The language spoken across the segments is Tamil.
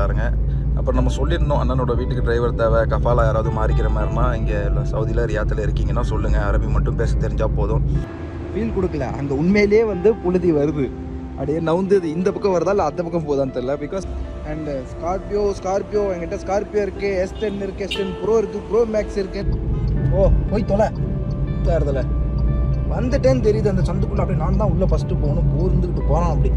பாருங்க. அப்புறம் நம்ம சொல்லியிருந்தோம் அண்ணனோட வீட்டுக்கு டிரைவர் தேவை கஃபாலா யாராவது மாறிக்கிற மாதிரினா இங்கே சவுதியில் ரியாத்தில் இருக்கீங்கன்னா சொல்லுங்கள் அரபி மட்டும் பேச தெரிஞ்சால் போதும். ஃபீல் கொடுக்கல. அங்கே உண்மையிலேயே வந்து புழுதி வருது. அப்படியே நவுந்து இது இந்த பக்கம் வருதா இல்லை அந்த பக்கம் போதான்னு தெரியல. பிகாஸ் அண்டு ஸ்கார்பியோ ஸ்கார்பியோ என்கிட்ட ஸ்கார்பியோ இருக்குது எஸ் டென் இருக்குது எஸ் டென் ப்ரோ இருக்குது ப்ரோ மேக்ஸ் இருக்குது ஓ போய் தொலை. தேர்தல வந்துட்டேன்னு தெரியுது அந்த சந்துக்குள்ளே. அப்படியே நான் தான் உள்ளே ஃபஸ்ட்டு போகணும். போர்ந்துக்கிட்டு போகிறான் அப்படி.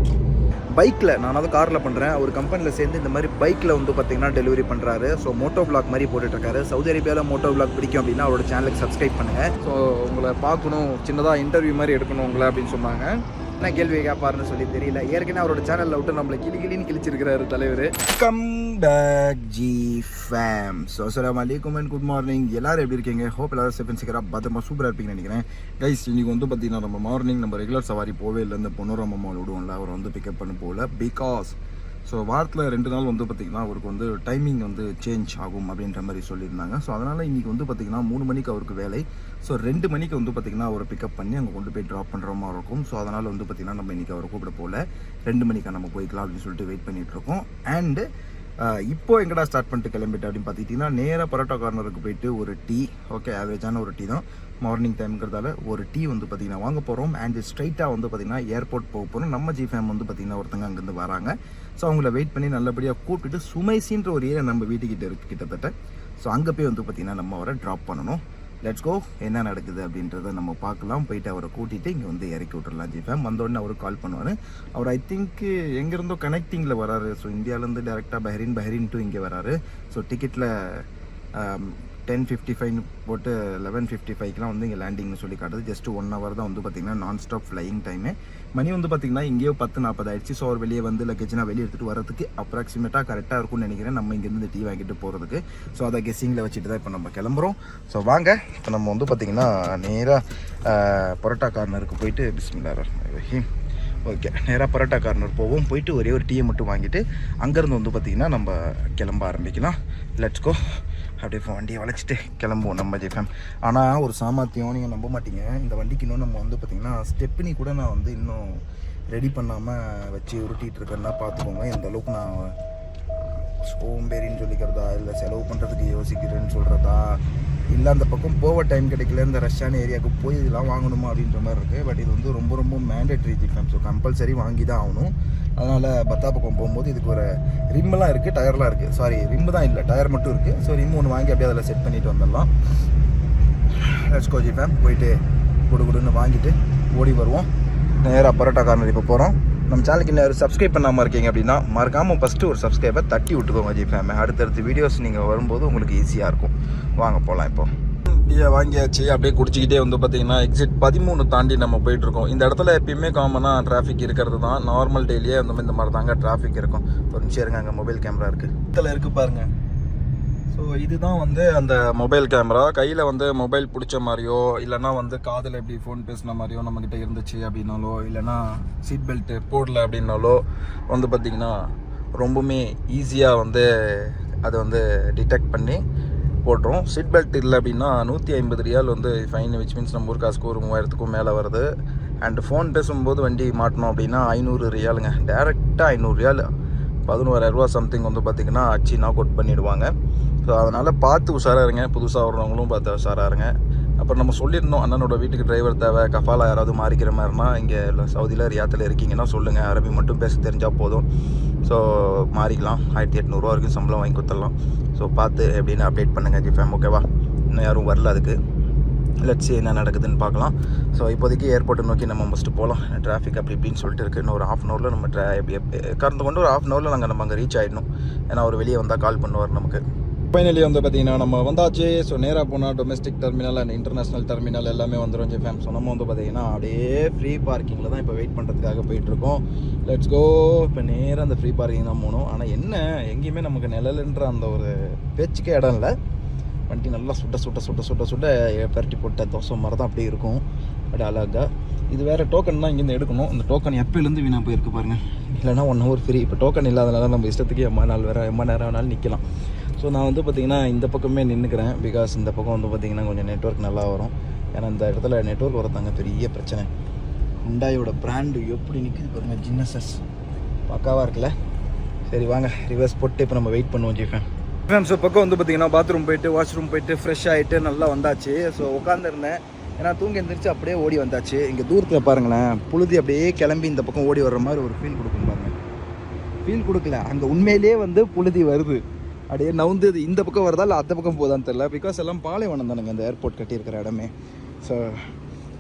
பைக்கில் நான் அதாவது காரில் பண்ணுறேன் ஒரு கம்பெனியில் சேர்ந்து இந்த மாதிரி பைக்கில் வந்து பார்த்தீங்கன்னா டெலிவரி பண்ணுறாரு ஸோ மோட்டோ பிளாக் மாதிரி போட்டுட்ருக்காரு. சவுதி அரேபியாவில் மோட்டோ பிளாக் பிடிக்கும் அப்படின்னா அவரோட சேனலுக்கு சப்ஸ்கிரைப் பண்ணுங்கள் ஸோ உங்களை பார்க்கணும். சின்னதாக இன்டர்வியூ மாதிரி எடுக்கணும் உங்களை அப்படின்னு சொன்னாங்க. என்ன கேள்வி கேட்பாருன்னு சொல்லி தெரியல. ஏற்கனவே அவரோட சேனலில் விட்டு நம்மளை கிளி கிளின்னு கிழிச்சிருக்கிறாரு தலைவர். Come back G fame so அஸ்ஸலாமு அலைக்கும் அண்ட் குட் மார்னிங் எல்லாரும் எப்படி இருக்கீங்க? ஹோப் எல்லாரும் சேஃப் சிக்கரா பத்திரமா சூப்பராக இருப்பீங்கன்னு நினைக்கிறேன். கைஸ் இன்னைக்கு வந்து பார்த்தீங்கன்னா நம்ம மார்னிங் நம்ம ரெகுலர் சவாரி போவே இல்லை இந்த பொன்னூரம் மால் விடுவோம்ல அவர் வந்து பிக்கப் பண்ண போகல. பிகாஸ் ஸோ வாரத்தில் ரெண்டு நாள் வந்து பார்த்திங்கன்னா அவருக்கு வந்து டைமிங் வந்து சேஞ்ச் ஆகும் அப்படின்ற மாதிரி சொல்லியிருந்தாங்க. ஸோ அதனால் இன்றைக்கி வந்து பார்த்திங்கன்னா மூணு மணிக்கு அவருக்கு வேலை. ஸோ ரெண்டு மணிக்கு வந்து பார்த்திங்கன்னா அவரை பிக்கப் பண்ணி அங்கே கொண்டு போய் ட்ராப் பண்ணுற மாதிரி இருக்கும். ஸோ அதனால் வந்து பார்த்திங்கன்னா நம்ம இன்றைக்கி அவரை கூப்பிட போகல. ரெண்டு மணிக்கா நம்ம போய்க்கலாம் அப்படின்னு சொல்லிட்டு வெயிட் பண்ணிகிட்ருக்கோம் அண்டு இப்போ எங்கடா ஸ்டார்ட் பண்ணிட்டு கிளம்பிட்டு அப்படின்னு பார்த்துக்கிட்டிங்கன்னா நேராக பரோட்டா கார்னருக்கு போயிட்டு ஒரு டீ ஓகே ஆவரேஜான ஒரு டீ தான். மார்னிங் டைம்ங்கிறதால ஒரு டீ வந்து பார்த்திங்கன்னா வாங்க போகிறோம் அண்ட் ஸ்ட்ரைட்டாக வந்து பார்த்திங்கன்னா ஏர்போர்ட் போக போகிறோம் நம்ம ஜி ஃபேம் வந்து பார்த்திங்கன்னா ஒருத்தங்க அங்கேருந்து வராங்க. ஸோ அவங்கள வெயிட் பண்ணி நல்லபடியாக கூப்பிட்டுட்டு சுமைசின்ற ஒரு ஏரியா நம்ம வீட்டுக்கிட்ட இருக்குது கிட்டத்தட்ட. ஸோ அங்கே போய் வந்து பார்த்திங்கன்னா நம்ம அவரை ட்ராப் பண்ணணும். லெட்ஸ் கோ என்ன நடக்குது அப்படின்றத நம்ம பார்க்கலாம். போயிட்டு அவரை கூட்டிகிட்டு இங்கே வந்து இறக்கி விட்டுறலாம். ஜி ஃபேம் வந்தோடனே அவருக்கு கால் பண்ணுவார். அவர் ஐ திங்க்கு எங்கேருந்தோ கனெக்டிங்கில் வராரு. ஸோ இந்தியாவிலேருந்து டேரெக்டாக பஹரின் பஹ்ரைன் டு இங்கே வராரு. ஸோ டிக்கெட்டில் டென் ஃபிஃப்டி ஃபைவ்னு போட்டு லெவன் ஃபிஃப்டி ஃபைவ்க்குலாம் வந்து இங்கே லேண்டிங்னு சொல்லி காட்டுது ஜஸ்ட் ஒன் ஹவர் தான் வந்து பார்த்திங்கன்னா நான் ஸ்டாப் ஃப்ளையிங் டைமு மணி வந்து பார்த்திங்கன்னா இங்கேயோ பத்து நாற்பது ஆயிடுச்சு. ஸோ அவர் வெளியே வந்து லக்கேஜ்னா வெளியே எடுத்துகிட்டு வரதுக்கு அப்ராக்சிமேட்டாக கரெக்டாக இருக்கும்னு நினைக்கிறேன். நம்ம இங்கேருந்து டீ வாங்கிட்டு போகிறதுக்கு ஸோ அதை கெஸ்ஸிங்கில் வச்சுட்டு தான் இப்போ நம்ம கிளம்புறோம். ஸோ வாங்க. இப்போ நம்ம வந்து பார்த்திங்கன்னா நேராக பரோட்டா கார்னருக்கு போயிட்டு பிஸ்மில்லா ரஹீம். ஓகே. நேராக பரோட்டா கார்னர் போவோம். போயிட்டு ஒரே ஒரு டீயை மட்டும் வாங்கிட்டு அங்கேருந்து வந்து பார்த்திங்கன்னா நம்ம கிளம்ப ஆரம்பிக்கலாம். லெட்ஸ் கோ அப்படியே இப்போ வண்டியை வளைச்சிட்டு கிளம்புவோம் நம்ம ஜெய்ஃபேம். ஆனால் ஒரு சாமர்த்தியம் நீங்கள் நம்ப மாட்டீங்க. இந்த வண்டிக்கு இன்னும் நம்ம வந்து பார்த்திங்கன்னா ஸ்டெப்னி கூட நான் வந்து இன்னும் ரெடி பண்ணாமல் வச்சு உருட்டிகிட்டு இருக்கேன்னா பார்த்துக்கோங்க எந்த அளவுக்கு நான் சோம்பேறின்னு சொல்லிக்கிறதா இல்லை செலவு பண்ணுறதுக்கு யோசிக்கிறேன்னு சொல்கிறதா இல்லை அந்த பக்கம் போக டைம் கிடைக்கல இந்த ரஷ்ஷான ஏரியாவுக்கு போய் இதெல்லாம் வாங்கணுமா அப்படின்ற மாதிரி இருக்குது பட் இது வந்து ரொம்ப ரொம்ப மேண்டட்ரி ஜிஃபம் ஸோ கம்பல்சரி வாங்கி தான் ஆகணும். அதனால் பத்தா பக்கம் போகும்போது இதுக்கு ஒரு ரிம்மெல்லாம் இருக்குது டயர்லாம் இருக்குது சாரி ரிம்மு தான் இல்லை டயர் மட்டும் இருக்குது ஸோ ரிம் ஒன்று வாங்கி அப்படியே அதில் செட் பண்ணிட்டு வந்துடலாம். லெட்ஸ் ஜிஃபேம் போயிட்டு குடு குடுன்னு வாங்கிட்டு ஓடி வருவோம். நேராக பரோட்டா கார்னர் இப்போ போகிறோம் நம்ம சேனலுக்கு இன்னும் சப்ஸ்கிரைப் பண்ணாமல் இருக்கீங்க அப்படின்னா மறக்காமல் ஃபஸ்ட்டு ஒரு சப்ஸ்கிரைபை தட்டி விட்டுக்கோங்க ஜி ஃபேமே அடுத்தடுத்த வீடியோஸ் நீங்கள் வரும்போது உங்களுக்கு ஈஸியாக இருக்கும். வாங்க போகலாம் இப்போ. டீயை வாங்கியாச்சு. அப்படியே குடிச்சிக்கிட்டே வந்து பார்த்தீங்கன்னா எக்ஸிட் பதிமூணு தாண்டி நம்ம போயிட்டு இருக்கோம். இந்த இடத்துல எப்பயுமே காமனாக டிராஃபிக் இருக்கிறது தான். நார்மல் டெய்லியே அந்த மாதிரி இந்த மாதிரி தாங்க டிராஃபிக் இருக்கும். ஒரு நிமிஷம் இருங்க அங்கே மொபைல் கேமரா இருக்குது இதில் இருக்குது பாருங்கள் ஸோ இதுதான் வந்து அந்த மொபைல் கேமரா. கையில் வந்து மொபைல் பிடிச்ச மாதிரியோ இல்லைனா வந்து காதில் எப்படி ஃபோன் பேசின மாதிரியோ நம்மக்கிட்ட இருந்துச்சு அப்படின்னாலோ இல்லைனா சீட் பெல்ட்டு போடல அப்படின்னாலோ வந்து பார்த்திங்கன்னா ரொம்பவுமே ஈஸியாக வந்து அதை வந்து டிடெக்ட் பண்ணி போட்டுரும் சீட் பெல்ட் இல்லை அப்படின்னா நூற்றி ஐம்பது ரியால் வந்து ஃபைன் விச் மீன்ஸ் நம்ம ஊர் காசுக்கு ஒரு மூவாயிரத்துக்கும் மேலே வருது. அண்ட் ஃபோன் பேசும்போது வண்டி மாட்டணும் அப்படின்னா ஐநூறு ரியாலுங்க. டேரெக்டாக ஐநூறு ரியால் பதினோராயிரரூவா சம்திங் வந்து பார்த்திங்கன்னா அச்சு நாக் அவுட் பண்ணிவிடுவாங்க ஸோ அதனால் பார்த்து உஷாராக இருங்க. புதுசாக வர்றவங்களும் பார்த்து உஷாராக இருங்க. அப்புறம் நம்ம சொல்லியிருந்தோம் அண்ணனோட வீட்டுக்கு டிரைவர் தேவை கஃபாலா யாராவது மாறிக்கிற மாதிரினா இங்கே சவுதியில் ரியாத்தில் இருக்கீங்கன்னா சொல்லுங்கள் அரபி மட்டும் பேச தெரிஞ்சால் போதும். ஸோ மாறிக்கலாம். ஆயிரத்தி எட்நூறுரூவா வரைக்கும் சம்பளம் வாங்கி கொடுத்துடலாம். ஸோ பார்த்து எப்படின்னு அப்டேட் பண்ணுங்கள் ஜிஃபேம் ஓகேவா இன்னும் யாரும் வரல அதுக்கு. லட்சி என்ன நடக்குதுன்னு பார்க்கலாம். ஸோ இப்போதைக்கு ஏர்போர்ட்டை நோக்கி நம்ம ஃபஸ்ட்டு போகலாம். டிராஃபிக் அப்படி இப்படின்னு சொல்லிட்டு இருக்குது இன்னும் ஒரு ஹாஃப் அன் ஹவரில் நம்ம ட்ரா கறந்து கொண்டு ஒரு ஹாஃப் அன் ஹவரில் நாங்கள் நம்ம அங்கே ரீச் ஆகிடணும் ஏன்னா அவர் வெளியே வந்தால் கால் பண்ணுவார் நமக்கு. ஃபைனலி வந்து பார்த்தீங்கன்னா நம்ம வந்தாச்சு. ஸோ நேராக போனால் domestic terminal and international terminal எல்லாமே வந்துடும் ஜெஃபேம் ஸோ நம்ம வந்து பார்த்தீங்கன்னா அப்படியே ஃப்ரீ பார்க்கிங்கில் தான் இப்போ வெயிட் பண்ணுறதுக்காக போயிட்டுருக்கோம். லெட்ஸ் கோ இப்போ நேராக அந்த ஃப்ரீ பார்க்கிங் தான் போகணும். ஆனால் என்ன? எங்கேயுமே நமக்கு நிழலுன்ற அந்த ஒரு பேச்சுக்கே இடம் இல்லை. வண்டி நல்லா சுட்ட சுட்ட சுட்ட சுட்ட சுட்ட பரட்டி போட்ட தோசை மாதிரி தான் அப்படியே இருக்கும். அப்படி அழகாக இது வேறு டோக்கன் தான் இங்கேருந்து எடுக்கணும். இந்த டோக்கன் எப்போலேருந்து வீணாக போயிருக்கு பாருங்கள் இல்லைனா ஒன் ஹவர் ஃப்ரீ இப்போ டோக்கன் இல்லாதனால நம்ம இஷ்டத்துக்கு எம்மா நாள் வேறு எம்மா நேரம் வேணாலும் நிற்கலாம் ஸோ நான் வந்து பார்த்திங்கன்னா இந்த பக்கமே நின்றுக்கிறேன் பிகாஸ் இந்த பக்கம் வந்து பார்த்திங்கன்னா கொஞ்சம் நெட்ஒர்க் நல்லா வரும். ஏன்னா இந்த இடத்துல நெட்ஒர்க் வரதாங்க பெரிய பிரச்சனை. ஹுண்டாயோட பிராண்டு எப்படி நிற்குது பாருங்கள் ஜின்னசஸ் பக்காவாக இருக்குல்ல? சரி வாங்க. ரிவர்ஸ் போட்டு இப்போ நம்ம வெயிட் பண்ணுவோம் ஜிஃபேன் ஃபேம் ஸோ பக்கம் வந்து பார்த்தீங்கன்னா பாத்ரூம் போயிட்டு வாஷ்ரூம் போயிட்டு ஃப்ரெஷ் ஆகிட்டு நல்லா வந்தாச்சு. ஸோ உட்காந்துருந்தேன் ஏன்னா தூங்கி எழுந்திரிச்சு அப்படியே ஓடி வந்தாச்சு. இங்கே தூரத்தில் பாருங்களேன் புழுதி அப்படியே கிளம்பி இந்த பக்கம் ஓடி வர்ற மாதிரி ஒரு ஃபீல் கொடுக்கும் பாருங்க. ஃபீல் கொடுக்கல. அங்கே உண்மையிலேயே வந்து புழுதி வருது. அப்படியே நவுந்து இது இந்த பக்கம் வருதா இல்லை அந்த பக்கம் போதான்னு தெரில பிகாஸ் எல்லாம் பாலைவனம் தானுங்க. இந்த ஏர்போர்ட் கட்டியிருக்கிற இடமே. ஸோ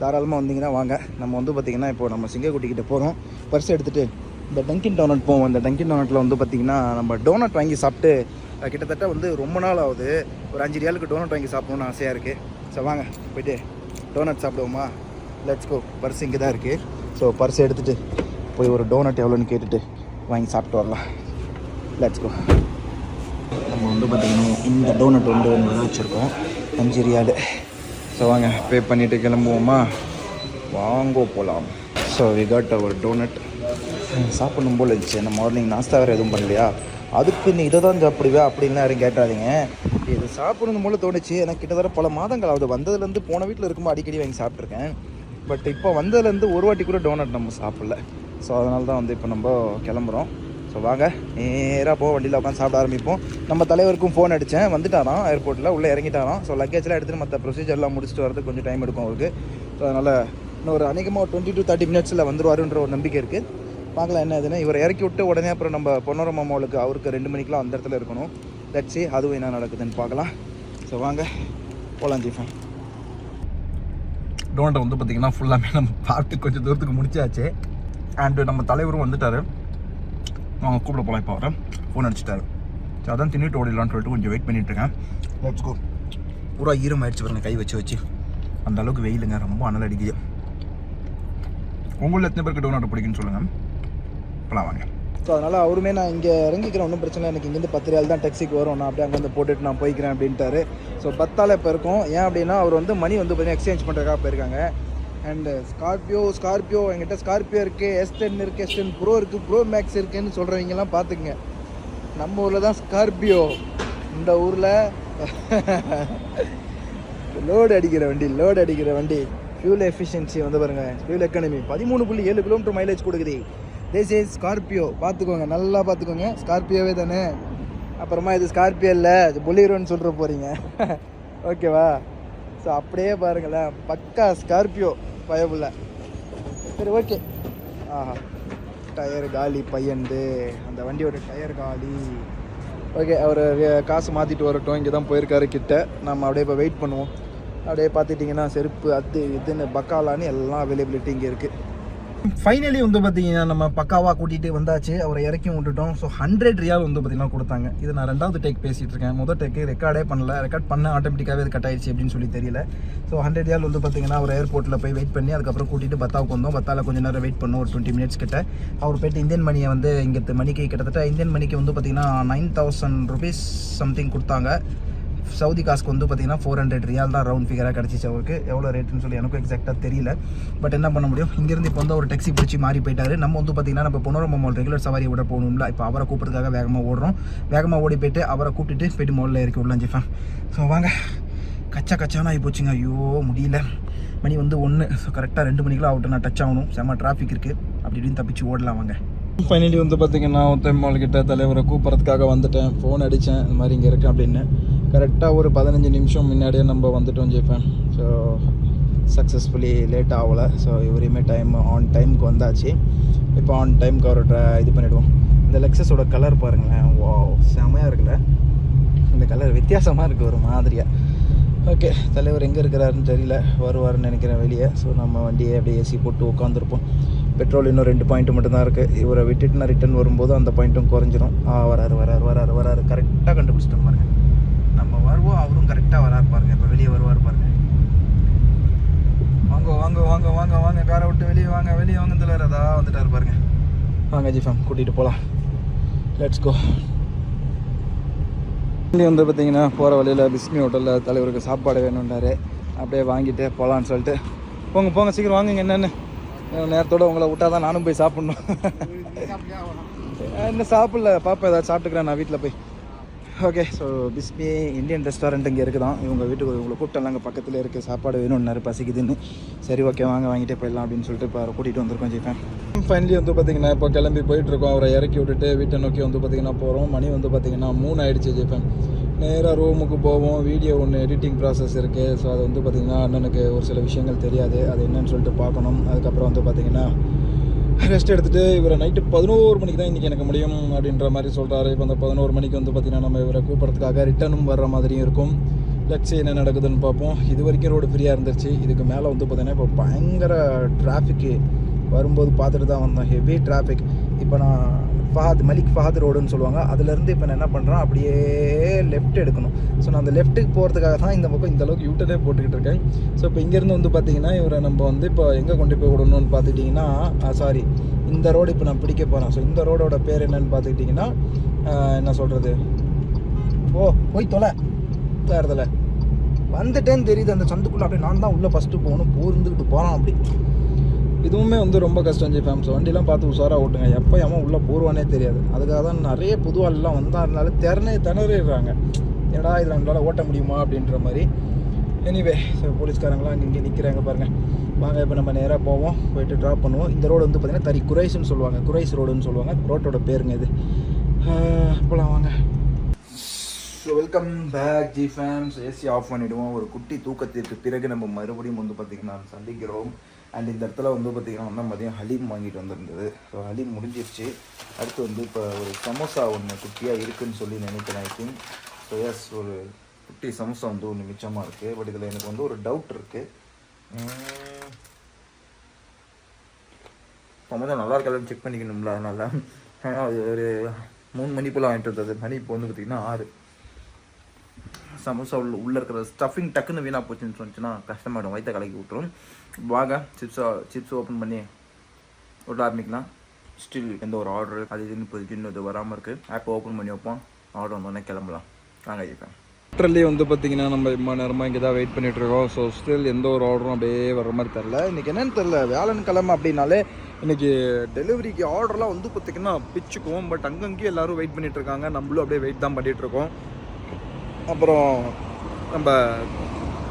தாராளமாக வந்தீங்கன்னா வாங்க. நம்ம வந்து பார்த்திங்கன்னா இப்போ நம்ம சிங்கக்குட்டிக்கிட்ட போகிறோம் பர்ஸ் எடுத்துகிட்டு இந்த டங்கின் டோனட் போவோம். இந்த டங்கின் டோனட்டில் வந்து பார்த்திங்கன்னா நம்ம டோனட் வாங்கி சாப்பிட்டு கிட்டத்தட்ட வந்து ரொம்ப நாள் ஆகுது. ஒரு அஞ்சு ரியாலுக்கு டோனட் வாங்கி சாப்பிடணும்னு ஆசையாக இருக்குது ஸோ வாங்க போயிட்டு டோனட் சாப்பிடுவோமா? லெட்ஸ் கோ பர்ஸ் இங்கே தான் இருக்குது ஸோ பர்ஸ் எடுத்துகிட்டு போய் ஒரு டோனட் எவ்வளோன்னு கேட்டுட்டு வாங்கி சாப்பிட்டு வரலாம். லெட்ஸ் கோ நம்ம வந்து பார்த்திங்கன்னா இந்த டோனட் வந்து ஒன்று தான் வச்சுருக்கோம். அஞ்சு ரியாலு ஸோ வாங்க பே பண்ணிவிட்டு கிளம்புவோமா? வாங்கோ போகலாம் so we got our donut சாப்பிடணும் போல் இருந்துச்சு. என்ன மார்னிங் நாஸ்தா வேறு எதுவும் பண்ணலையா? அதுக்கு நீ இதை தான் சாப்பிடுவியா அப்படின்லாம் யாரும் கேட்டாதீங்க. இது சாப்பிடணும் போல தோணுச்சு. எனக்கு கிட்டத்தட்ட பல மாதங்கள் ஆகுது வந்ததுலேருந்து போன வீட்டில் இருக்கும்போது அடிக்கடி வாங்கி சாப்பிட்ருக்கேன் பட் இப்போ வந்ததுலேருந்து ஒரு வாட்டி கூட டோனட் நம்ம சாப்பிடல. ஸோ அதனால தான் வந்து இப்போ நம்ம கிளம்புறோம். ஸோ வாங்க. நேராக போக வண்டியில் உட்காந்து சாப்பிட ஆரம்பிப்போம். நம்ம தலைவருக்கும் ஃபோன் அடித்தேன் வந்துட்டாராம் ஏர்போர்ட்டில் உள்ளே இறங்கிட்டாராம். ஸோ லக்கேஜ்லாம் எடுத்துகிட்டு மற்ற ப்ரொசீஜர்லாம் முடிச்சுட்டு வரதுக்கு கொஞ்சம் டைம் எடுக்கும் அவருக்கு. ஸோ அதனால் இன்னும் ஒரு அநேகமாக ஒரு டுவெண்ட்டி டு தேர்ட்டி மினிட்ஸில் வந்துருவாருன்ற ஒரு நம்பிக்கை இருக்குது பார்க்கலாம் என்ன இதுன்னு. இவரை இறக்கி விட்டு உடனே அப்புறம் நம்ம பொன்னரம் மாமாவுக்கு அவருக்கு ரெண்டு மணிக்கெலாம் அந்த இடத்துல இருக்கணும். லட்சி அதுவும் என்ன நடக்குதுன்னு பார்க்கலாம். ஸோ வாங்க. போகலாம் ஜீஃபன் டோனட்டை வந்து பார்த்திங்கன்னா ஃபுல்லாமே நம்ம பார்த்து கொஞ்சம் தூரத்துக்கு முடிச்சாச்சு. அண்டு நம்ம தலைவரும் வந்துட்டார். அவங்க கூப்பிட போகலாம் இப்போ. அவரை ஃபோன் அடிச்சுட்டாரு. சரி அதான் தின்னுட்டு ஓடிடலான்னு சொல்லிட்டு கொஞ்சம் வெயிட் பண்ணிட்டு இருக்கேன். லெட்ஸ் பூரா ஈரம் ஆயிடுச்சு பாருங்க கை வச்சு வச்சு. அந்த அளவுக்கு வெயிலுங்க ரொம்ப அனல் அடிக்குது. உங்களில் எத்தனை பேருக்கு டோனட் பிடிக்குன்னு சொல்லுங்கள் போகலாம் வாங்க. ஸோ அதனால் அவருமே நான் இங்கே இறங்கிக்கிறேன் ஒன்றும் பிரச்சனை இல்லை. எனக்கு இங்கேருந்து பத்து ரூபாய் தான் டேக்ஸிக்கு வரும். நான் அப்படியே அங்கேருந்து போட்டுட்டு நான் போய்க்கிறேன் அப்படின்ட்டாரு. ஸோ பத்தால் இப்போ இருக்கும். ஏன் அப்படின்னா அவர் வந்து மணி வந்து பார்த்தீங்கன்னா எக்ஸ்சேஞ்ச் பண்ணுறதுக்காக போயிருக்காங்க. அண்டு ஸ்கார்பியோ ஸ்கார்பியோ என்கிட்ட ஸ்கார்பியோ இருக்குது எஸ் டென் இருக்குது எஸ் டென் ப்ரோ இருக்குது ப்ரோ மேக்ஸ் இருக்குன்னு சொல்கிறவங்கலாம் பார்த்துக்குங்க. நம்ம ஊரில் தான் ஸ்கார்பியோ இந்த ஊரில் லோடு அடிக்கிற வண்டி லோடு அடிக்கிற வண்டி. ஃபியூல் எஃபிஷியன்சி வந்து பாருங்க ஃபியூல் எக்கானமி பதிமூணு புள்ளி ஏழு கிலோமீட்டர் மைலேஜ் கொடுக்குது. திஸ் இஸ் ஸ்கார்பியோ பார்த்துக்கோங்க நல்லா பார்த்துக்கோங்க. ஸ்கார்பியோவே தானே. அப்புறமா இது ஸ்கார்பியோ இல்லை இது பொலிரோன்னு சொல்கிற போகிறீங்க ஓகேவா ஸோ அப்படியே பாருங்களேன். பக்கா ஸ்கார்பியோ பயபுள்ள சரி ஓகே ஆஹா. டயர் காலி பையன்து. அந்த வண்டியோட டயர் காலி. ஓகே அவர் காசு மாற்றிட்டு வரட்டும். இங்கே தான் போயிருக்காரு கிட்ட. நம்ம அப்படியே இப்போ வெயிட் பண்ணுவோம். அப்படியே பார்த்துட்டிங்கன்னா செருப்பு அது இதுன்னு பக்காலான்னு எல்லாம் அவைலபிலிட்டி இங்கே இருக்குது ஃபைனலி வந்து பார்த்தீங்கன்னா நம்ம பக்காவாக கூட்டிகிட்டு வந்தாச்சு. அவரை இறக்கி விட்டுட்டோம். ஸோ ஹண்ட்ரட் ரியால் வந்து பார்த்தீங்கன்னா கொடுத்தாங்க. இது நான் ரெண்டாவது டேக் பேசிகிட்டு இருக்கேன். முதல் டேக்கு ரெக்கார்டே பண்ணல. ரெக்கார்ட் பண்ண ஆட்டோமேட்டிக்காகவே இது கட் ஆயிடுச்சு அப்படின்னு சொல்லி தெரியல. ஸோ ஹண்ட்ரட் ரியால் வந்து பார்த்தீங்கன்னா அவர் ஏர்போர்ட்டில் போய் வெயிட் பண்ணி அதுக்கப்புறம் கூட்டிகிட்டு பத்தாவுக்கு வந்தோம். பத்தால கொஞ்ச நேரம் வெயிட் பண்ணோம். ஒரு டுவெண்ட்டி மினிட்ஸ் கிட்ட. அவர் போயிட்டு இந்தியன் மணியை வந்து இங்கே மணிக்கு கிட்டத்தட்ட இந்தியன் மணிக்கு வந்து பார்த்தீங்கன்னா நைன் தௌசண்ட் ருபீஸ் சம்திங் கொடுத்தாங்க. சவுதி காசுக்கு வந்து பார்த்தீங்கன்னா ஃபோர் ஹண்ட்ரட் ரியால் தான் ரவுண்ட் ஃபிகராக கிடச்சிச்சு அவருக்கு. எவ்வளோ ரேட்டுன்னு சொல்லி எனக்கும் எக்ஸாக்டாக தெரியல. பட் என்ன பண்ண முடியும்? இங்கேருந்து இப்போ வந்து ஒரு டெக்ஸி பிடிச்சி மாறி போயிட்டாரு. நம்ம வந்து பார்த்தீங்கன்னா நம்ம புனரம்ப மால் ரெகுலர் சவாரி விட போகணும்ல. இப்போ அவரை கூப்பிட்றதுக்காக வேகமாக ஓடுறோம். வேகமாக ஓடி போயிட்டு அவரை கூப்பிட்டுட்டு போயிட்டு மாலில் இறக்கி விடலாம் ஜிஃபேன் ஸோ வாங்க. கச்சா கச்சான ஆகி போச்சுங்க. ஐயோ முடியல. மணி வந்து ஒன்று ஸோ கரெக்டாக ரெண்டு மணிக்கெலாம் அவுட்டு நான் டச் ஆகணும். செம்ம டிராஃபிக் இருக்குது அப்படி இப்படின்னு தப்பிச்சு ஓடலாம் வாங்க. ஃபைனலி வந்து பார்த்தீங்கன்னா ஒத்தன் மால் கிட்ட தலைவரை கூப்பிட்றதுக்காக வந்துட்டேன். ஃபோன் அடித்தேன் இந்த மாதிரி இங்கே இருக்கேன் அப்படின்னு. கரெக்டாக ஒரு பதினஞ்சு நிமிஷம் முன்னாடியே நம்ம வந்துட்டோம் ஜெயிப்பேன் ஸோ சக்ஸஸ்ஃபுல்லி லேட் ஆகலை. ஸோ இவரையுமே டைம் ஆன் டைமுக்கு வந்தாச்சு. இப்போ ஆன் டைமுக்கு அவரோட இது பண்ணிவிடுவோம் இந்த லெக்ஸஸோட கலர் பாருங்களேன். வா செமையாக இருக்குல்ல? இந்த கலர் வித்தியாசமாக இருக்குது ஒரு மாதிரியாக ஓகே தலைவர் எங்கே இருக்கிறாருன்னு தெரியல. வருவாருன்னு நினைக்கிறேன் வெளியே. ஸோ நம்ம வண்டியை அப்படியே ஏசி போட்டு உட்காந்துருப்போம் பெட்ரோல் இன்னும் ரெண்டு பாயிண்ட் மட்டும்தான் இருக்குது இவரை விட்டுட்டு நான் ரிட்டன் வரும்போது அந்த பாயிண்ட்டும் குறைஞ்சிரும். ஆ வராரு வராரு வராரு வராரு. கரெக்டாக கண்டுபிடிச்சிட்டோம் பாருங்க. வருவோம் அவரும் கரெக்டாக வராரு பாருங்க. இப்போ வெளியே வருவார் பாருங்க. வாங்க வாங்க வாங்க வாங்க வாங்க. காரை விட்டு வெளியே வாங்க. வெளியே வாங்க தலைவர் அதா வந்துட்டார் பாருங்க. வாங்க ஜிஃபம் கூட்டிகிட்டு போகலாம் லெட்ஸ் கோ இங்கே வந்து பார்த்தீங்கன்னா போகிற வழியில் பிஸ்மி ஹோட்டலில் தலைவருக்கு சாப்பாடு வேணும்னாரு அப்படியே வாங்கிட்டு போகலான்னு சொல்லிட்டு. போங்க போங்க சீக்கிரம் வாங்குங்க என்னென்னு. நேரத்தோட உங்களை விட்டா தான் நானும் போய் சாப்பிட்ணும். இன்னும் சாப்பிடல. பாப்பா ஏதாவது சாப்பிட்டுக்கிறேன் நான் வீட்டில் போய். Okay so Bismi Indian restaurant இங்கே இருக்குதான். இவங்க வீட்டுக்கு இவங்களை கூப்பிட்டாங்க அங்கே பக்கத்தில் இருக்குது சாப்பாடு வேணும்னாரு பசிக்குதுன்னு. சரி ஓகே வாங்க வாங்கிட்டே போயிடலாம் அப்படின்னு சொல்லிட்டு இப்போ கூட்டிகிட்டு வந்திருக்கோம் ஜிப்பேன் ஃபைனலி வந்து பார்த்திங்கன்னா இப்போ கிளம்பி போயிட்டுருக்கோம். அவரை இறக்கி விட்டுட்டு வீட்டை நோக்கி வந்து பார்த்திங்கன்னா போகிறோம் மணி வந்து பார்த்திங்கன்னா மூணு ஆகிடுச்சு ஜிப்பேன் நேராக ரூமுக்கு போவோம். வீடியோ ஒன்று எடிட்டிங் ப்ராசஸ் இருக்குது ஸோ அது வந்து பார்த்திங்கன்னா அண்ணனுக்கு ஒரு சில விஷயங்கள் தெரியாது. அது என்னன்னு சொல்லிட்டு பார்க்கணும். அதுக்கப்புறம் வந்து பார்த்திங்கன்னா ரெஸ்ட் எடுத்துகிட்டு இவரை நைட்டு பதினோரு மணிக்கு தான் இன்றைக்கி எனக்கு முடியும் அப்படின்ற மாதிரி சொல்கிறாரு இப்போ அந்த பதினோரு மணிக்கு வந்து பார்த்திங்கன்னா நம்ம இவரை கூப்பிட்றதுக்காக ரிட்டர்னும் வர்ற மாதிரியும் இருக்கும். லட்சி என்ன நடக்குதுன்னு பார்ப்போம். இது வரைக்கும் ரோடு ஃப்ரீயாக இருந்துச்சு இதுக்கு மேலே வந்து பார்த்திங்கன்னா இப்போ பயங்கர டிராஃபிக்கு வரும்போது பார்த்துட்டு தான் வந்தோம். ஹெவி டிராஃபிக் இப்போ நான் ஃபஹாத் மலிக் ஃபஹாத் ரோடுன்னு சொல்லுவாங்க. அதுலேருந்து இப்போ நான் என்ன பண்ணுறேன் அப்படியே லெஃப்ட் எடுக்கணும். ஸோ நான் அந்த லெஃப்ட்டுக்கு போகிறதுக்காக தான் இந்த பக்கம் இந்த அளவுக்கு யூட்டனே போட்டுக்கிட்டு இருக்கேன். ஸோ இப்போ இங்கேருந்து வந்து பார்த்தீங்கன்னா இவரை நம்ம வந்து இப்போ எங்கே கொண்டு போய் விடணும்னு பார்த்துட்டிங்கன்னா சாரி இந்த ரோடு இப்போ நான் பிடிக்க போகிறேன் ஸோ இந்த ரோடோட பேர் என்னன்னு பார்த்துக்கிட்டிங்கன்னா என்ன சொல்கிறது ஓ போய் தொலை. தேர்தல வந்துட்டேன்னு தெரியுது. அந்த சந்துக்குள்ளே அப்படியே நான் தான் உள்ளே ஃபஸ்ட்டு போகணும். போர்ந்துக்கிட்டு போகிறான் அப்படி. இதுவுமே வந்து ரொம்ப கஷ்டம் ஜி ஃபேம்ஸ் வண்டிலாம் பார்த்து உஷாராக ஓட்டுங்க. எப்போ எவன் உள்ளே போடுவானே தெரியாது. அதுக்காக தான் நிறைய புது ஆள்லாம் வந்தாருனால திறனே திணறிடுறாங்க. ஏடா இதில் நம்மளால் ஓட்ட முடியுமா அப்படின்ற மாதிரி. எனிவே ஸோ போலீஸ்காரங்களாம் இங்கே நிற்கிறாங்க பாருங்கள் வாங்க இப்போ நம்ம நேராக போவோம். போயிட்டு ட்ராப் பண்ணுவோம். இந்த ரோடு வந்து பார்த்திங்கன்னா தறி குரைஸ்னு சொல்லுவாங்க. குரைஸ் ரோடுன்னு சொல்லுவாங்க. ரோட்டோட பேருங்க இது. போகலாம் வாங்க. So welcome back G fames AC off பண்ணிவிடுவோம் ஒரு குட்டி தூக்கத்திற்கு பிறகு நம்ம மறுபடியும் வந்து பார்த்திங்கன்னா சந்திக்கிறோம். அண்ட் இந்த இடத்துல வந்து பார்த்திங்கன்னா வந்து மதியம் ஹலீம் வாங்கிட்டு வந்திருந்தது. ஸோ ஹலீம் முடிஞ்சிருச்சு. அடுத்து வந்து இப்போ ஒரு சமோசா ஒன்று குட்டியாக இருக்குன்னு சொல்லி நினைக்கிறேன் ஐ திங்க் ஸோ எஸ் ஒரு குட்டி சமோசா வந்து ஒன்று மிச்சமாக இருக்குது பட் இதில் எனக்கு வந்து ஒரு டவுட் இருக்குது சமோசா நல்லா இருக்காதுன்னு செக் பண்ணிக்கணும்ல அதனால். அது ஒரு மூணு மணி போல் வாங்கிட்டு வந்தது. மணி இப்போ வந்து பார்த்திங்கன்னா ஆறு. சமோசா உள்ள உள்ளே இருக்கிற ஸ்டஃபிங் டக்குன்னு வீணாக போச்சுன்னு சொன்னிச்சுன்னா கஷ்டமாயிடும். வயிற்ற கலக்கி விட்டுரும். வாங்க சிப்ஸா சிப்ஸ் ஓப்பன் பண்ணி விட ஆரம்பிக்கலாம் ஸ்டில் எந்த ஒரு ஆர்டர் அது இதுன்னு இப்போதைக்கு இன்னும் இது வராமல் இருக்குது ஆப் ஓப்பன் பண்ணி வைப்போம். ஆர்டர் வந்தோடனே கிளம்பலாம். வாங்க கேட்பேன் ஹோட்டல்லே வந்து பார்த்தீங்கன்னா நம்ம இம்மா நேரமாக இங்கே தான் வெயிட் பண்ணிகிட்ருக்கோம் இருக்கோம். ஸோ ஸ்டில் எந்த ஒரு ஆர்டரும் அப்படியே வர மாதிரி தெரில இன்றைக்கி என்னன்னு தெரில வேலைன்னு கிளம்ப அப்படின்னாலே இன்றைக்கி டெலிவரிக்கு ஆர்டர்லாம் வந்து பார்த்திங்கன்னா பிச்சுக்கும் பட் அங்கங்கேயும் எல்லாரும் வெயிட் பண்ணிகிட்ருக்காங்க இருக்காங்க. நம்மளும் அப்படியே வெயிட் தான் பண்ணிகிட்ருக்கோம் இருக்கோம். அப்புறம் நம்ம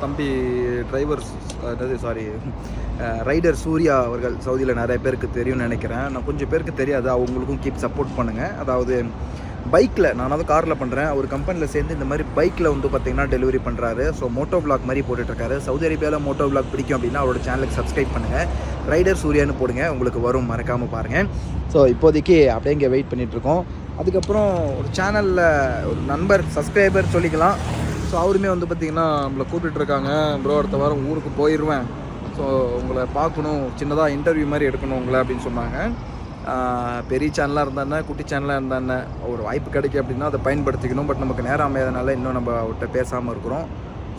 தம்பி டிரைவர் அதாவது சாரி ரைடர் சூர்யா அவர்கள் சவுதியில் நிறைய பேருக்கு தெரியும்னு நினைக்கிறேன். நான் கொஞ்சம் பேருக்கு தெரியாது. அவங்களுக்கும் கீப் சப்போர்ட் பண்ணுங்கள் அதாவது பைக்கில் நான் வந்து காரில் பண்ணுறேன் ஒரு கம்பெனியில் சேர்ந்து இந்த மாதிரி பைக்கில் வந்து பார்த்தீங்கன்னா டெலிவரி பண்ணுறாரு ஸோ மோட்டோ பிளாக் மாதிரி போட்டுட்ருக்காரு. சவுதி அரேபியாவில் மோட்டோ பிளாக் பிடிக்கும் அப்படின்னா அவரோட சேனலுக்கு சப்ஸ்கிரைப் பண்ணுங்கள் ரைடர் சூர்யான்னு போடுங்க. உங்களுக்கு வரும். மறக்காமல் பாருங்கள் ஸோ இப்போதைக்கு அப்படியே இங்கே வெயிட் பண்ணிகிட்ருக்கோம் அதுக்கப்புறம் ஒரு சேனலில் ஒரு நண்பர் சப்ஸ்கிரைபர் சொல்லிக்கலாம். ஸோ அவருமே வந்து பார்த்திங்கன்னா நம்மளை கூப்பிட்டுருக்காங்க ப்ரோ அடுத்த வாரம் ஊருக்கு போயிடுவேன் ஸோ உங்களை பார்க்கணும். சின்னதாக இன்டர்வியூ மாதிரி எடுக்கணும் உங்களை அப்படின்னு சொன்னாங்க. பெரிய சேனலாக இருந்தானே குட்டி சேனலாக இருந்தானே ஒரு வாய்ப்பு கிடைக்கும் அப்படின்னா அதை பயன்படுத்திக்கணும். பட் நமக்கு நேரம் அமையாதனால இன்னும் நம்ம அவர்கிட்ட பேசாமல் இருக்கிறோம்.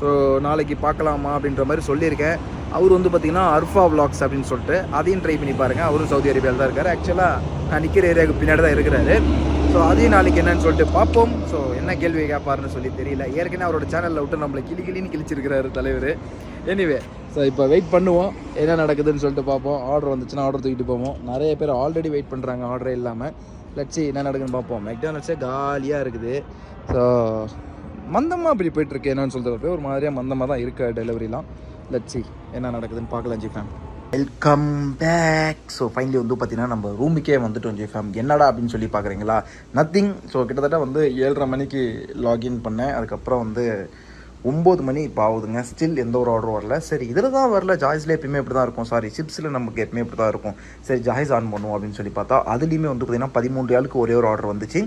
ஸோ நாளைக்கு பார்க்கலாமா அப்படின்ற மாதிரி சொல்லியிருக்கேன். அவர் வந்து பார்த்திங்கன்னா அர்ஃபா vlogs அப்படின்னு சொல்லிட்டு அதையும் ட்ரை பண்ணி பாருங்கள் அவரும் சவுதி அரேபியாவில் தான் இருக்கார். ஆக்சுவலாக நான் நிற்கிற ஏரியாவுக்கு பின்னாடி தான் இருக்கிறாரு. ஸோ அதையும் நாளைக்கு என்னன்னு சொல்லிட்டு பார்ப்போம். ஸோ என்ன கேள்வி கேட்பாருன்னு சொல்லி தெரியல. ஏற்கனவே அவரோட சேனலில் விட்டு நம்மளை கிளி கிளின்னு கிழிச்சிருக்கிறாரு தலைவர். எனிவே ஸோ இப்போ வெயிட் பண்ணுவோம். என்ன நடக்குதுன்னு சொல்லிட்டு பார்ப்போம். ஆர்டர் வந்துச்சுன்னா ஆர்டர் தூக்கிட்டு போவோம். நிறைய பேர் ஆல்ரெடி வெயிட் பண்ணுறாங்க ஆர்டரே இல்லாமல் லட்சி என்ன நடக்குதுன்னு பார்ப்போம். மெக்டானல்ஸே காலியாக இருக்குது. ஸோ மந்தமாக அப்படி போயிட்டுருக்கு என்னன்னு சொல்கிறப்ப ஒரு மாதிரியாக மந்தமாக தான் இருக்குது டெலிவரிலாம் லட்சி என்ன நடக்குதுன்னு பார்க்கலாம் G welcome back so finally வந்து பார்த்தீங்கன்னா நம்ம ரூமுக்கே வந்துட்டோம் ஜி ஃபேம் என்னடா அப்படின்னு சொல்லி பார்க்குறீங்களா நத்திங் ஸோ கிட்டத்தட்ட வந்து ஏழரை மணிக்கு லாகின் பண்ணேன். அதுக்கப்புறம் வந்து ஒம்பது மணி இப்போ ஆகுதுங்க. ஸ்டில் எந்த ஒரு ஆர்டரும் வரல. சரி இதில் தான் வரல. ஜாய்ஸில் எப்பயுமே இப்படி தான் இருக்கும் சாரி சிப்ஸில் நமக்கு எப்பயுமே இப்படி தான் இருக்கும். சரி ஜாய்ஸ் ஆன் பண்ணுவோம் அப்படின்னு சொல்லி பார்த்தா அதுலேயுமே வந்து பார்த்திங்கன்னா பதிமூன்று ஆளுக்கு ஒரே ஒரு ஆர்டர் வந்துச்சு.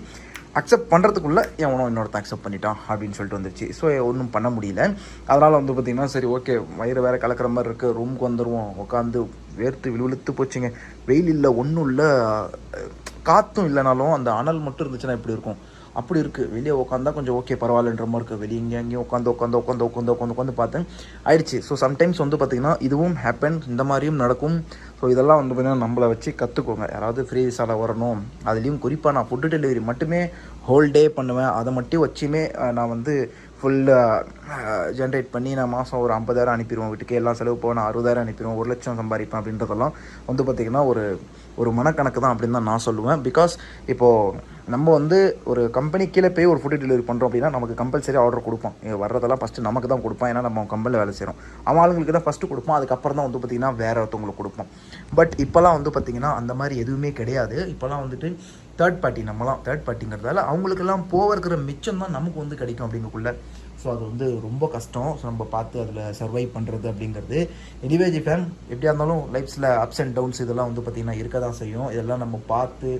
அக்செப்ட் பண்ணுறதுக்குள்ளே எவனோ இன்னொருத்தன் அக்செப்ட் பண்ணிட்டான் அப்படின்னு சொல்லிட்டு வந்துருச்சு ஸோ ஒன்றும் பண்ண முடியல அதனால் வந்து பார்த்திங்கன்னா சரி ஓகே வயிறு வேறு கலக்கிற மாதிரி இருக்குது ரூமுக்கு வந்துடுவோம் உட்காந்து வேர்த்து விழுவிழுத்து போச்சுங்க வெயில் இல்லை ஒன்றும் இல்லை காற்றும் இல்லைனாலும் அந்த அனல் மட்டும் இருந்துச்சுன்னா இப்படி இருக்கும் அப்படி இருக்குது வெளியே உட்காந்தா கொஞ்சம் ஓகே பரவாயில்லன்ற மாதிரி இருக்குது வெளியே இங்கே அங்கேயும் உட்காந்து உட்காந்து உட்காந்து உட்காந்து உட்காந்து உட்காந்து பார்த்தேன் ஆயிடுச்சு ஸோ சம்டைம்ஸ் வந்து பார்த்திங்கன்னா இதுவும் ஹேப்பன் இந்த மாதிரியும் நடக்கும் ஸோ இதெல்லாம் வந்து பார்த்திங்கன்னா நம்மளை வச்சு கற்றுக்கோங்க யாராவது ஃப்ரீ விசாவில் வரணும் அதுலேயும் குறிப்பாக நான் ஃபுட்டு டெலிவரி மட்டுமே ஹோல் டே பண்ணுவேன். அதை மட்டும் வச்சுமே நான் வந்து ஃபுல்லாக ஜென்ரேட் பண்ணி நான் மாதம் ஒரு ஐம்பதாயிரம் அனுப்பிடுவேன் வீட்டுக்கு. எல்லாம் செலவு போவேன் நான் அறுபதாயிரம் அனுப்பிடுவோம் ஒரு லட்சம் சம்பாதிப்பேன் அப்படின்றதெல்லாம் வந்து பார்த்திங்கன்னா ஒரு ஒரு மனக்கணக்கு தான் அப்படின்னு தான் நான் சொல்லுவேன். பிகாஸ் இப்போது நம்ம வந்து ஒரு கம்பெனி கீழே போய் ஒரு ஃபுட் டெலிவரி பண்ணுறோம் அப்படின்னா நமக்கு கம்பல்சரி ஆர்டர் கொடுப்போம். வர்றதெல்லாம் ஃபஸ்ட்டு நமக்கு தான் கொடுப்போம். ஏன்னா நம்ம கம்பெனியில் வேலை செய்கிறோம் அவன் ஆளுங்களுக்கு தான் ஃபஸ்ட்டு கொடுப்போம். அதுக்கப்புறம் தான் வந்து பார்த்திங்கன்னா வேறு ஒருத்தவங்களுக்கு கொடுப்போம். பட் இப்போலாம் வந்து பார்த்திங்கன்னா அந்த மாதிரி எதுவுமே கிடையாது. இப்போலாம் வந்துட்டு தேர்ட் பார்ட்டி நம்மலாம் தேர்ட் பார்ட்டிங்கிறதால அவங்களுக்கெல்லாம் போக இருக்கிற மிச்சம் தான் நமக்கு வந்து கிடைக்கும் அப்படிங்கக்குள்ள. ஸோ அது வந்து ரொம்ப கஷ்டம். ஸோ நம்ம பார்த்து அதில் சர்வைவ் பண்ணுறது அப்படிங்கிறது. எனிவே ஜி ஃபேம் எப்படியா இருந்தாலும் லைஃப்ஸில் அப்ஸ் அண்ட் டவுன்ஸ் இதெல்லாம் வந்து பார்த்திங்கன்னா இருக்க தான் செய்யும். இதெல்லாம் நம்ம பார்த்து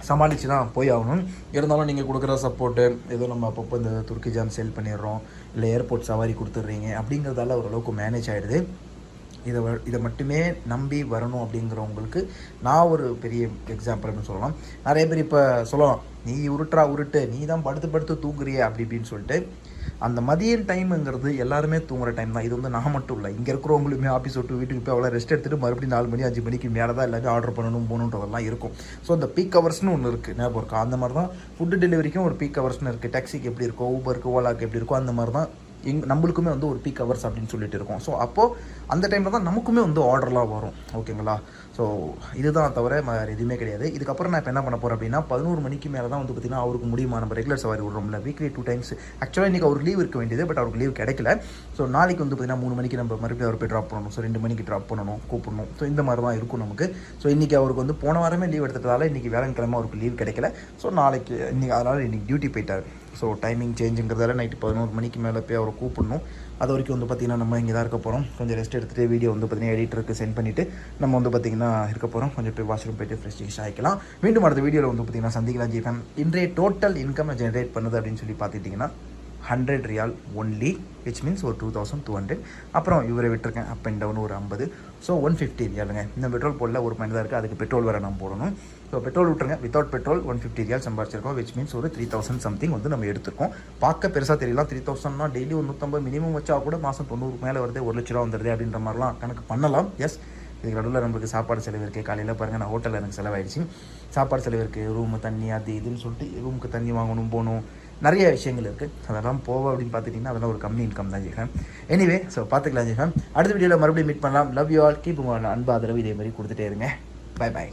சமாளித்து தான் போய் ஆகணும். இருந்தாலும் நீங்கள் கொடுக்குற சப்போர்ட்டு ஏதோ நம்ம அப்பப்போ இந்த துருக்கி ஜாம் சேல் பண்ணிடுறோம். இல்லை ஏர்போர்ட் சவாரி கொடுத்துட்றீங்க அப்படிங்கிறதால ஓரளவுக்கு மேனேஜ் ஆகிடுது இதை வ- இதை மட்டுமே நம்பி வரணும் அப்படிங்கிறவங்களுக்கு நான் ஒரு பெரிய எக்ஸாம்பிள்னு சொல்லலாம். நிறைய பேர் இப்போ சொல்லலாம் நீ உருட்டுறா உருட்டு. நீ தான் படுத்து படுத்து தூங்குறிய அப்படி இப்படின்னு சொல்லிட்டு அந்த மதியம் டைமுங்கிறது எல்லாருமே தூங்குற டைம் தான். இது வந்து நான் மட்டும் இல்லை. இங்கே இருக்கிறவங்களுமே ஆஃபீஸ் விட்டு வீட்டுக்கு போய் அவ்வளோ ரெஸ்ட் எடுத்துட்டு மறுபடியும் நாலு மணி அஞ்சு மணிக்கு மேலே தான் எல்லாமே ஆர்டர் பண்ணணும் போகணுன்றதெல்லாம் இருக்கும். ஸோ அந்த பீக் ஹவர்ஸ்னு ஒன்று இருக்குது ஞாபகம் இருக்கும் அந்த மாதிரி தான் ஃபுட்டு டெலிவரிக்கும் ஒரு பீக் ஹவர்ஸ்னு இருக்குது டாக்ஸிக்கு எப்படி இருக்கும் ஊபருக்கு ஓலாக்கு எப்படி இருக்கோ அந்த மாதிரி தான் எங் நம்மளுக்குமே வந்து ஒரு பீக் ஹவர்ஸ் அப்படின்னு சொல்லிட்டு இருக்கோம். ஸோ அப்போது அந்த டைமில் தான் நமக்குமே வந்து ஆர்டர்லாம் வரும். ஓகேங்களா ஸோ இதுதான் தவிர வேறு எதுவுமே கிடையாது. இதுக்கப்புறம் நான் இப்போ என்ன பண்ண போகிறேன் அப்படின்னா பதினோரு மணிக்கு மேலே தான் வந்து பார்த்திங்கன்னா அவருக்கு முடியுமா? நம்ம ரெகுலர் சவாரி விடுறோம்ல வீக்லி டூ டைம்ஸ் ஆக்சுவலாக இன்றைக்கி அவருக்கு லீவ் இருக்க வேண்டியது பட் அவருக்கு லீவ் கிடைக்கல. ஸோ நாளைக்கு வந்து பார்த்திங்கன்னா மூணு மணிக்கு நம்ம மறுபடியும் அவர் போய் ட்ராப் பண்ணணும். ஸோ ரெண்டு மணிக்கு ட்ராப் பண்ணணும் கூப்பிடணும். ஸோ இந்த மாதிரி தான் இருக்கும் நமக்கு. ஸோ இன்றைக்கி அவருக்கு வந்து போன வாரமே லீவ் எடுத்ததால் இன்றைக்கி வேலைக்கிழமை அவருக்கு லீவ் கிடைக்கல. ஸோ நாளைக்கு இன்றைக்கி அதனால் இன்றைக்கி டியூட்டி போயிட்டார். ஸோ டைமிங் சேஞ்சுங்கிறதால நைட்டு பதினோரு மணிக்கு மேலே போய் அவரை கூப்பிடணும். அது வரைக்கும் வந்து பார்த்திங்கன்னா நம்ம இங்கே தான் இருக்க போகிறோம் கொஞ்சம் ரெஸ்ட் எடுத்துகிட்டு வீடியோ வந்து பார்த்திங்கன்னா எடிட்டருக்கு சென்ட் பண்ணிவிட்டு நம்ம வந்து பார்த்திங்கன்னா இருக்க போகிறோம் கொஞ்சம் போய் வாஷ்ரூம் போயிட்டு ஃப்ரெஷ் ஃப்ரெஷ் ஆகிக்கலாம் மீண்டும் அடுத்த வீடியோவில் வந்து பார்த்திங்கன்னா சந்திக்கலாம். ஜிஃபேம் இன்றைய டோட்டல் இன்கம் ஜென்ரேட் பண்ணுது அப்படின்னு சொல்லி பார்த்துட்டிங்கன்னா hundred riyal only which means ஒரு டூ தௌசண்ட் டூ ஹண்ட்ரட் அப்புறம் இவரை விட்டுருக்கேன். அப் அண்ட் டவுன் ஒரு ஐம்பது. ஸோ ஒன் ஃபிஃப்டி ரியாலுங்க இந்த பெட்ரோல் போடல ஒரு மைண்ட் தான் இருக்குது அதுக்கு பெட்ரோல் வேறு நம்ம போடணும். ஸோ பெட்ரோல் விட்டுருங்க. Without petrol one fifty riyal சம்பாரிச்சிருக்கோம் which means ஒரு த்ரீ தௌசண்ட் சம்திங் வந்து நம்ம எடுத்துருக்கோம். பார்க்க பெருசாக தெரியலாம் த்ரீ தௌசண்ட்னா டெய்லி ஒரு நூற்றம்பது மினிமம் வச்சா கூட மாதம் தொண்ணூறு மேலே வருது ஒரு லட்ச ரூபா வந்துடுது அப்படின்ற மாதிரிலாம் கணக்கு பண்ணலாம். எஸ் இதுக்கு நடுவில் நம்மளுக்கு சாப்பாடு செலவு இருக்குது காலையில் பாருங்கள் நான் ஹோட்டலில் எனக்கு செலவாயிடுச்சு. சாப்பாடு செலவு இருக்குது ரூமு தண்ணி அது இதுன்னு சொல்லிட்டு ரூமுக்கு தண்ணி வாங்கணும் போகணும். நிறைய விஷயங்கள் இருக்குது அதெல்லாம் போவோம் அப்படின்னு பார்த்துட்டிங்கன்னா அதெல்லாம் ஒரு கம்மி இன்கம் தான் ஜெய்ஃபேம் எனிவே ஸோ பார்த்துக்கலாம் ஜெய்ஃபேம் அடுத்த வீடியோவில் மறுபடியும் மீட் பண்ணலாம். லவ் யூ ஆல் கீப் அன்பு ஆதரவு இதே மாதிரி கொடுத்துட்டே இருங்க. Bye bye